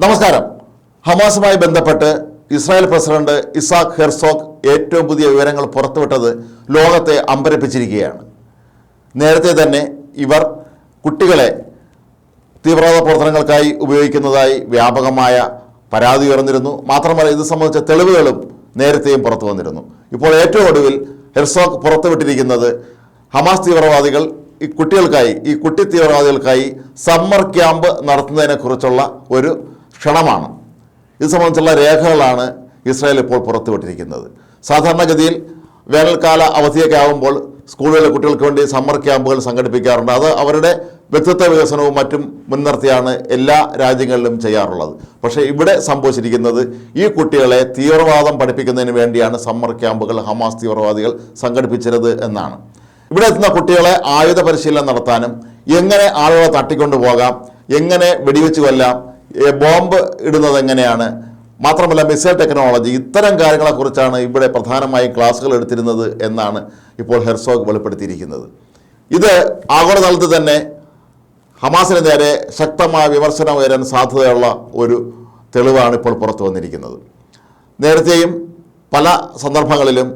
നമസ്കാരം. ഹമാസുമായി ബന്ധപ്പെട്ട് Israel president Isaac Herzog ഏറ്റവും പുതിയ വിവരങ്ങൾ പുറത്തുവിട്ടത് ലോകത്തെ അമ്പരപ്പിച്ചിരിക്കുകയാണ്. നേരത്തെ തന്നെ ഇവർ കുട്ടികളെ തീവ്രവാദ പ്രവർത്തനങ്ങൾക്കായി ഉപയോഗിക്കുന്നതായി വ്യാപകമായ പരാതി ഉയർന്നിരുന്നു. മാത്രമല്ല ഇത് സംബന്ധിച്ച തെളിവുകളും നേരത്തെയും പുറത്തു വന്നിരുന്നു. ഇപ്പോൾ ഏറ്റവും ഒടുവിൽ ഹെർസോഗ് പുറത്തുവിട്ടിരിക്കുന്നത് ഹമാസ് തീവ്രവാദികൾ ഈ കുട്ടികൾക്കായി ഈ കുട്ടി തീവ്രവാദികൾക്കായി സമ്മർ ക്യാമ്പ് നടത്തുന്നതിനെക്കുറിച്ചുള്ള ഒരു ക്ഷണമാണ്. ഇത് സംബന്ധിച്ചുള്ള രേഖകളാണ് ഇസ്രായേൽ ഇപ്പോൾ പുറത്തുവിട്ടിരിക്കുന്നത്. സാധാരണഗതിയിൽ വേനൽക്കാല അവധിയൊക്കെ ആകുമ്പോൾ സ്കൂളുകളിലെ കുട്ടികൾക്ക് വേണ്ടി സമ്മർ ക്യാമ്പുകൾ സംഘടിപ്പിക്കാറുണ്ട്. അത് അവരുടെ വ്യക്തിത്വ വികസനവും മറ്റും മുൻനിർത്തിയാണ് എല്ലാ രാജ്യങ്ങളിലും ചെയ്യാറുള്ളത്. പക്ഷേ ഇവിടെ സംഭവിച്ചിരിക്കുന്നത് ഈ കുട്ടികളെ തീവ്രവാദം പഠിപ്പിക്കുന്നതിന് വേണ്ടിയാണ് സമ്മർ ക്യാമ്പുകൾ ഹമാസ് തീവ്രവാദികൾ സംഘടിപ്പിച്ചത് എന്നാണ്. ഇവിടെ എത്തുന്ന കുട്ടികളെ ആയുധ പരിശീലനം നടത്താനും എങ്ങനെ ആളുകളെ തട്ടിക്കൊണ്ടു പോകാം എങ്ങനെ വെടിവെച്ച് കൊല്ലാം ബോംബ് ഇടുന്നത് എങ്ങനെയാണ്? മാത്രമല്ല മിസൈൽ ടെക്നോളജി ഇത്തരം കാര്യങ്ങളെക്കുറിച്ചാണ് ഇവിടെ പ്രധാനമായും ക്ലാസ്സുകൾ എടുത്തിരുന്നത് എന്നാണ് ഇപ്പോൾ ഹെർസോഗ് വെളിപ്പെടുത്തിയിരിക്കുന്നത്. ഇത് ആഗോളതലത്തിൽ തന്നെ ഹമാസിന് നേരെ ശക്തമായ വിമർശനം ഉയരാൻ സാധ്യതയുള്ള ഒരു തെളിവാണ് ഇപ്പോൾ പുറത്തു വന്നിരിക്കുന്നത്. നേരത്തെയും പല സന്ദർഭങ്ങളിലും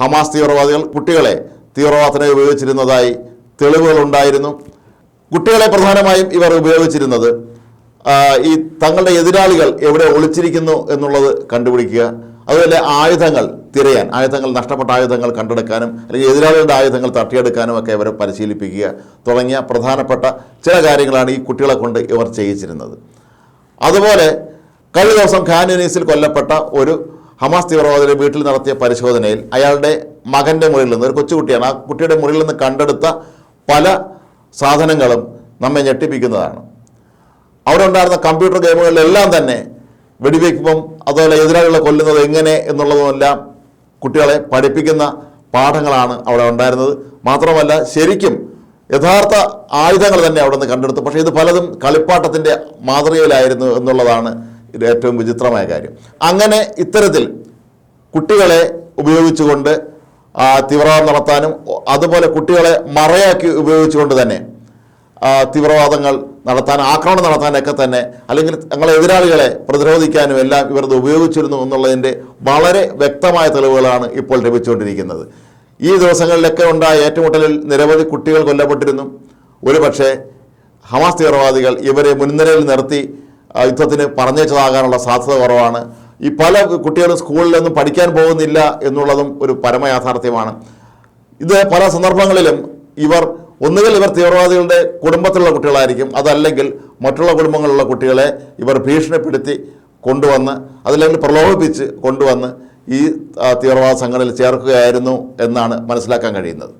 ഹമാസ് തീവ്രവാദികൾ കുട്ടികളെ തീവ്രവാദത്തിനെ ഉപയോഗിച്ചിരുന്നതായി തെളിവുകളുണ്ടായിരുന്നു കുട്ടികളെ പ്രധാനമായും ഇവർ ഉപയോഗിച്ചിരുന്നത് ഈ തങ്ങളുടെ എതിരാളികൾ എവിടെ ഒളിച്ചിരിക്കുന്നു എന്നുള്ളത് കണ്ടുപിടിക്കുക. അതുപോലെ ആയുധങ്ങൾ തിരയാൻ ആയുധങ്ങൾ നഷ്ടപ്പെട്ട ആയുധങ്ങൾ കണ്ടെടുക്കാനും അല്ലെങ്കിൽ എതിരാളികളുടെ ആയുധങ്ങൾ തട്ടിയെടുക്കാനും ഒക്കെ ഇവരെ പരിശീലിപ്പിക്കുക തുടങ്ങിയ പ്രധാനപ്പെട്ട ചില കാര്യങ്ങളാണ് ഈ കുട്ടികളെ കൊണ്ട് ഇവർ ചെയ്യിച്ചിരുന്നത്. അതുപോലെ കഴിഞ്ഞ ദിവസം ഖാൻ യൂനീസിൽ കൊല്ലപ്പെട്ട ഒരു ഹമാസ് തീവ്രവാദിയുടെ വീട്ടിൽ നടത്തിയ പരിശോധനയിൽ അയാളുടെ മകന്റെ മുറിയിൽ നിന്ന് ഒരു കൊച്ചുകുട്ടിയാണ് ആ കുട്ടിയുടെ മുറിയിൽ നിന്ന് കണ്ടെടുത്ത പല സാധനങ്ങളും നമ്മെ ഞെട്ടിപ്പിക്കുന്നതാണ്. അവിടെ ഉണ്ടായിരുന്ന കമ്പ്യൂട്ടർ ഗെയിമുകളിലെല്ലാം തന്നെ വെടിവെക്കുമ്പം അതുപോലെ എതിരാളികളെ കൊല്ലുന്നത് എങ്ങനെ എന്നുള്ളതുമെല്ലാം കുട്ടികളെ പഠിപ്പിക്കുന്ന പാഠങ്ങളാണ് അവിടെ ഉണ്ടായിരുന്നത്. മാത്രമല്ല ശരിക്കും യഥാർത്ഥ ആയുധങ്ങൾ തന്നെ അവിടെ നിന്ന് കണ്ടെടുത്തു. പക്ഷേ ഇത് പലതും കളിപ്പാട്ടത്തിന്റെ മാതൃകയിലായിരുന്നു എന്നുള്ളതാണ് ഏറ്റവും വിചിത്രമായ കാര്യം. അങ്ങനെ ഇത്തരത്തിൽ കുട്ടികളെ ഉപയോഗിച്ചുകൊണ്ട് തീവ്രവാദം നടത്താനും അതുപോലെ കുട്ടികളെ മറയാക്കി ഉപയോഗിച്ചുകൊണ്ട് തന്നെ തീവ്രവാദങ്ങൾ നടത്താൻ ആക്രമണം നടത്താനൊക്കെ തന്നെ അല്ലെങ്കിൽ തങ്ങളെ എതിരാളികളെ പ്രതിരോധിക്കാനും എല്ലാം ഇവർ ഉപയോഗിച്ചിരുന്നു എന്നുള്ളതിന്റെ വളരെ വ്യക്തമായ തെളിവുകളാണ് ഇപ്പോൾ ലഭിച്ചുകൊണ്ടിരിക്കുന്നത്. ഈ ദിവസങ്ങളിലൊക്കെ ഉണ്ടായ ഏറ്റുമുട്ടലിൽ നിരവധി കുട്ടികൾ കൊല്ലപ്പെട്ടിരുന്നു. ഒരു പക്ഷേ ഹമാസ് തീവ്രവാദികൾ ഇവരെ മുൻനിരയിൽ നിർത്തി യുദ്ധത്തിന് പറഞ്ഞേച്ചതാകാനുള്ള സാധ്യത കുറവാണ്. ഈ പല കുട്ടികളും സ്കൂളിലൊന്നും പഠിക്കാൻ പോകുന്നില്ല എന്നുള്ളതും ഒരു പരമയാഥാർത്ഥ്യമാണ്. ഇത് പല സന്ദർഭങ്ങളിലും ഇവർ ഒന്നുകിൽ ഇവർ തീവ്രവാദികളുടെ കുടുംബത്തിലുള്ള കുട്ടികളായിരിക്കും അതല്ലെങ്കിൽ മറ്റുള്ള കുടുംബങ്ങളിലുള്ള കുട്ടികളെ ഇവർ ഭീഷണിപ്പെടുത്തി കൊണ്ടുവന്ന് അതല്ലെങ്കിൽ പ്രലോഭിപ്പിച്ച് കൊണ്ടുവന്ന് ഈ തീവ്രവാദ സംഘടനയിൽ ചേർക്കുകയായിരുന്നു എന്നാണ് മനസ്സിലാക്കാൻ കഴിയുന്നത്.